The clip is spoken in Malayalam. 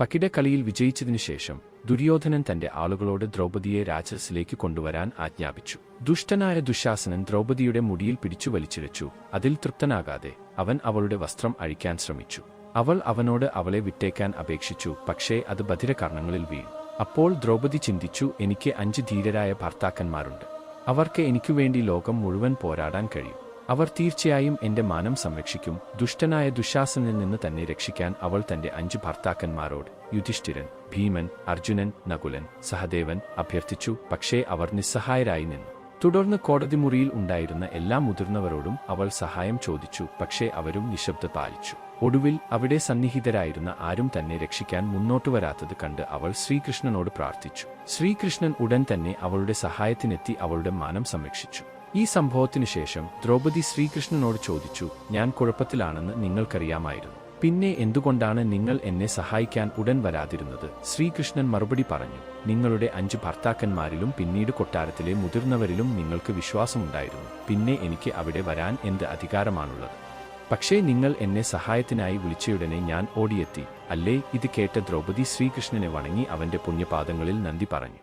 പകിടക്കളിയിൽ വിജയിച്ചതിനു ശേഷം ദുര്യോധനൻ തന്റെ ആളുകളോട് ദ്രൗപദിയെ രാജസിലേക്ക് കൊണ്ടുവരാൻ ആജ്ഞാപിച്ചു. ദുഷ്ടനായ ദുശാസനൻ ദ്രൗപദിയുടെ മുടിയിൽ പിടിച്ചു വലിച്ചിഴച്ചു. അതിൽ തൃപ്തനാകാതെ അവൻ അവളുടെ വസ്ത്രം അഴിക്കാൻ ശ്രമിച്ചു. അവൾ അവനോട് അവളെ വിട്ടേക്കാൻ അപേക്ഷിച്ചു പക്ഷേ അത് ബധിരകർണങ്ങളിൽ വീണു. അപ്പോൾ ദ്രൗപദി ചിന്തിച്ചു എനിക്ക് അഞ്ച് ധീരരായ ഭർത്താക്കന്മാരുണ്ട്. അവർക്ക് എനിക്കുവേണ്ടി ലോകം മുഴുവൻ പോരാടാൻ കഴിയും. അവർ തീർച്ചയായും എന്റെ മാനം സംരക്ഷിക്കും. ദുഷ്ടനായ ദുശാസനിൽ നിന്ന് തന്നെ രക്ഷിക്കാൻ അവൾ തന്റെ അഞ്ച് ഭർത്താക്കന്മാരോട് യുധിഷ്ഠിരൻ ഭീമൻ അർജുനൻ നകുലൻ സഹദേവൻ അഭ്യർത്ഥിച്ചു. പക്ഷേ അവർ നിസ്സഹായരായി നിന്നു. തുടർന്ന് കോടതി മുറിയിൽ ഉണ്ടായിരുന്ന എല്ലാ മുതിർന്നവരോടും അവൾ സഹായം ചോദിച്ചു പക്ഷേ അവരും നിശബ്ദ പാലിച്ചു. ഒടുവിൽ അവിടെ സന്നിഹിതരായിരുന്ന ആരും തന്നെ രക്ഷിക്കാൻ മുന്നോട്ട് വരാത്തത് കണ്ട് അവൾ ശ്രീകൃഷ്ണനോട് പ്രാർത്ഥിച്ചു. ശ്രീകൃഷ്ണൻ ഉടൻ തന്നെ അവളുടെ സഹായത്തിനെത്തി അവളുടെ മാനം സംരക്ഷിച്ചു. ഈ സംഭവത്തിനു ശേഷം ദ്രൗപദി ശ്രീകൃഷ്ണനോട് ചോദിച്ചു ഞാൻ കുഴപ്പത്തിലാണെന്ന് നിങ്ങൾക്കറിയാമായിരുന്നു. പിന്നെ എന്തുകൊണ്ടാണ് നിങ്ങൾ എന്നെ സഹായിക്കാൻ ഉടൻ വരാതിരുന്നത്? ശ്രീകൃഷ്ണൻ മറുപടി പറഞ്ഞു നിങ്ങളുടെ അഞ്ച് ഭർത്താക്കന്മാരിലും പിന്നീട് കൊട്ടാരത്തിലെ മുതിർന്നവരിലും നിങ്ങൾക്ക് വിശ്വാസമുണ്ടായിരുന്നു. പിന്നെ എനിക്ക് അവിടെ വരാൻ എന്ത് അധികാരമാണുള്ളത്? പക്ഷേ നിങ്ങൾ എന്നെ സഹായത്തിനായി വിളിച്ചയുടനെ ഞാൻ ഓടിയെത്തി. അല്ലേ? ഇത് കേട്ട ദ്രൗപദി ശ്രീകൃഷ്ണനെ വണങ്ങി അവന്റെ പുണ്യപാദങ്ങളിൽ നന്ദി പറഞ്ഞു.